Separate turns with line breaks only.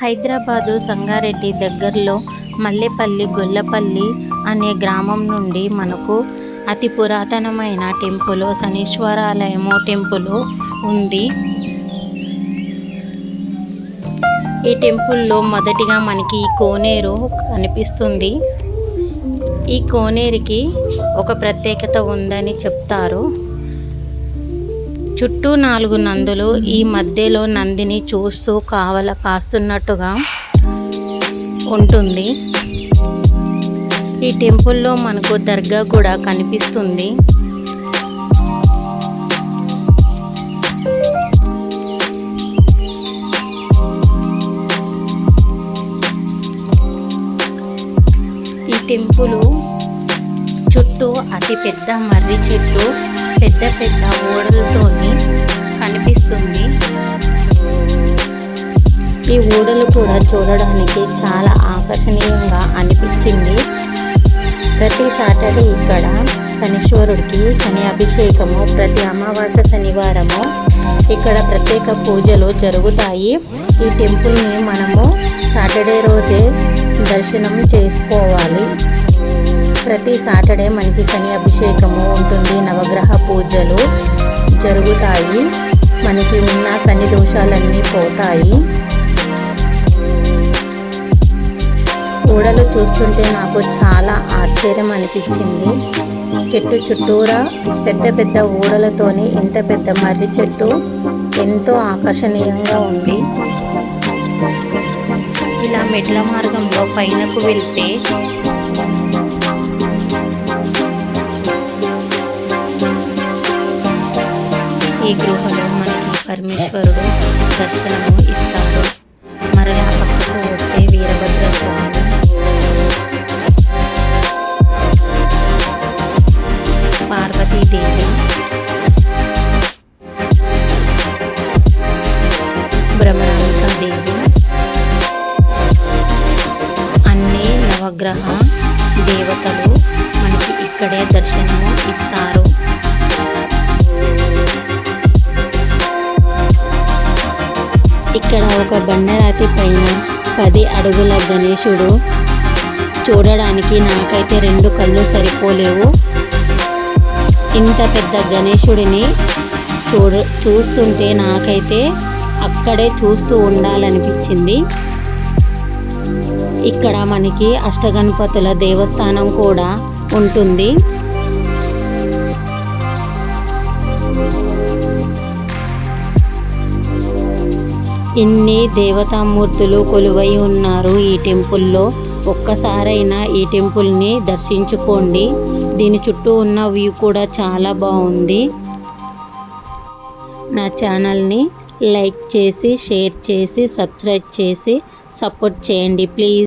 హైదరాబాదు సంగారెడ్డి దగ్గరలో మల్లెపల్లి గొల్లపల్లి అనే గ్రామం నుండి మనకు అతి పురాతనమైన టెంపుల్ శనీశ్వరాలయము టెంపుల్ ఉంది. ఈ టెంపుల్లో మొదటిగా మనకి ఈ కోనేరు కనిపిస్తుంది. ఈ కోనేరుకి ఒక ప్రత్యేకత ఉందని చెప్తారు. చుట్టూ నాలుగు నందులు ఈ మధ్యలో నందిని చూస్తూ కావల కాస్తున్నట్టుగా ఉంటుంది. ఈ టెంపుల్లో మనకు దర్గా కూడా కనిపిస్తుంది. ఈ టెంపుల్ చుట్టూ అతి పెద్ద మర్రి చెట్లు పెద్ద పెద్ద ఓడలతోని ఈ ఊడలు కూడా చూడడానికి చాలా ఆకర్షణీయంగా అనిపించింది. ప్రతి సాటర్డే ఇక్కడ శనీశ్వరుడికి శని అభిషేకము ప్రతి అమావాస్య శనివారము ఇక్కడ ప్రత్యేక పూజలు జరుగుతాయి. ఈ టెంపుల్ని మనము సాటర్డే రోజే దర్శనం చేసుకోవాలి. ప్రతి సాటర్డే మనకి శని అభిషేకము ఉంటుంది నవగ్రహ పూజలు జరుగుతాయి. మనకి ఉన్న శని దోషాలన్నీ పోతాయి. ఓడలు చూస్తుంటే నాకు చాలా ఆశ్చర్యం అనిపించింది. చెట్టు చుట్టూరా పెద్ద పెద్ద ఊడలతోని ఇంత పెద్ద మర్రి చెట్టు ఎంతో ఆకర్షణీయంగా ఉంది. ఇలా మెట్ల మార్గంలో పైనకు వెళ్తే ఈ గృహలో మనకి పరమేశ్వరుడు దర్శనము ఇస్తాడు. మరలా పక్కకు నవగ్రహ దేవతలు మనకి ఇక్కడే దర్శనము ఇస్తారు. ఇక్కడ ఒక బండరాతి పైన పది అడుగుల గణేశుడు చూడడానికి నాకైతే రెండు కళ్ళు సరిపోలేవు. ఇంత పెద్ద గణేశుడిని చూడ చూస్తుంటే నాకైతే అక్కడే చూస్తూ ఉండాలనిపించింది. ఇక్కడ మనకి అష్టగణపతుల దేవస్థానం కూడా ఉంటుంది. ఇన్ని దేవతామూర్తులు కొలువై ఉన్నారు ఈ టెంపుల్లో. ఒక్కసారైనా ఈ టెంపుల్ని దర్శించుకోండి. దీని చుట్టూ ఉన్న వ్యూ కూడా చాలా బాగుంది. నా ఛానల్ని లైక్ చేసి షేర్ చేసి సబ్స్క్రైబ్ చేసి సపోర్ట్ చేయండి ప్లీజ్.